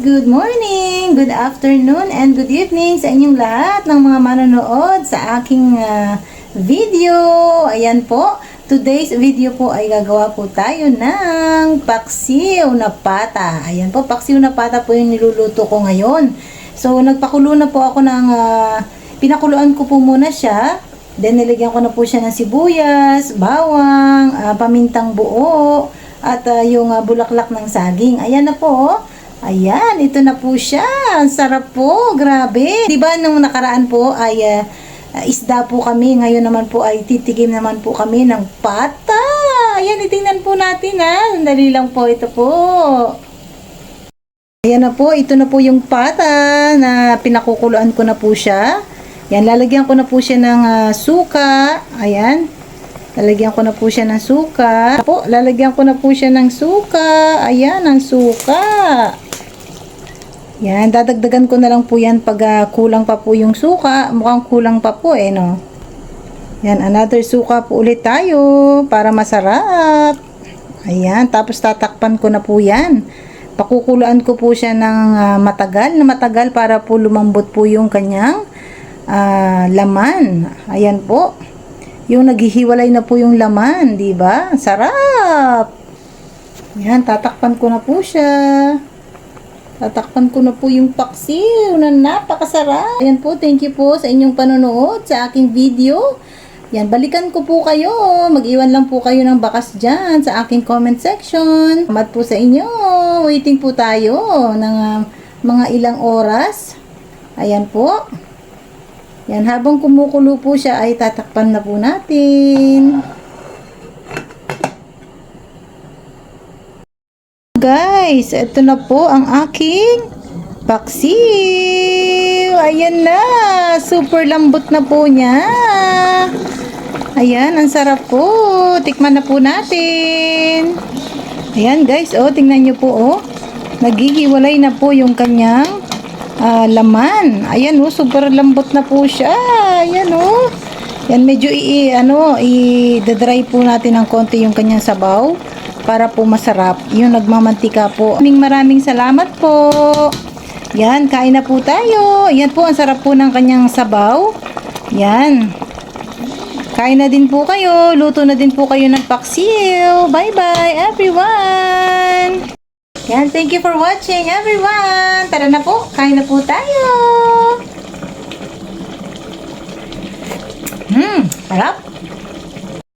good morning, good afternoon, and good evening sa inyong lahat ng mga manonood sa aking ah, video. Ayan po, today's video po ay gagawa po tayo ng paksiw na pata. Ayan po, paksiw na pata po yung niluluto ko ngayon. So, nagpakulo na po ako ng, ah, pinakuluan ko po muna siya. Then, nilagyan ko na po siya ng sibuyas, bawang, ah, pamintang buo, at ah, yung ah, bulaklak ng saging. Ayan na po. oh. Ayan, ito na po siya. Ang sarap po. Grabe. 'Di ba nung nakaraan po ay ah, isda po kami. Ngayon naman po ay titigim naman po kami ng pata. Ayan, itingnan po natin ha. Sandali lang po ito po. Ayan na po, ito na po yung pata na pinakukuluan ko na po siya. Yan, lalagyan ko na po siya ng ah, suka. Ayan. Lalagyan ko na po siya ng suka. Po, lalagyan ko na po siya ng suka. Ayan, ang suka. Yan, dadagdagan ko na lang po yan pag ah, kulang pa po yung suka. Mukhang kulang pa po eh, no? Yan, another suka po ulit tayo para masarap. Ayan, tapos tatakpan ko na po yan. Pakukulaan ko po siya ng ah, matagal na matagal para po lumambot po yung kanyang ah, laman. Ayan po. Yung naghihiwalay na po yung laman, di ba? Sarap! Yan, tatakpan ko na po siya. Tatakpan ko na po yung paksiw na napakasarap. Ayan po, thank you po sa inyong panonood sa aking video. Yan, balikan ko po kayo. Mag-iwan lang po kayo ng bakas dyan sa aking comment section. Salamat po sa inyo. Waiting po tayo ng ah, mga ilang oras. Ayan po. Yan, habang kumukulo po siya ay tatakpan na po natin. Guys, ito na po ang aking paksiw. Ayan na. Super lambot na po niya. Ayan, ang sarap po. Tikman na po natin. Ayan guys, oh, tingnan nyo po, oh. Naghihiwalay na po yung kanyang ah, laman. Ayan, oh, super lambot na po siya. Ayan, oh. Yan, medyo i, ano, i-dry po natin ng konti yung kanyang sabaw para po masarap. Yung nagmamantika po. Maraming maraming salamat po. Yan, kain na po tayo. Yan po, ang sarap po ng kanyang sabaw. Yan. Kain na din po kayo. Luto na din po kayo ng paksiw. Bye-bye, everyone! Yan, thank you for watching, everyone! Tara na po, kain na po tayo! Hmm, sarap!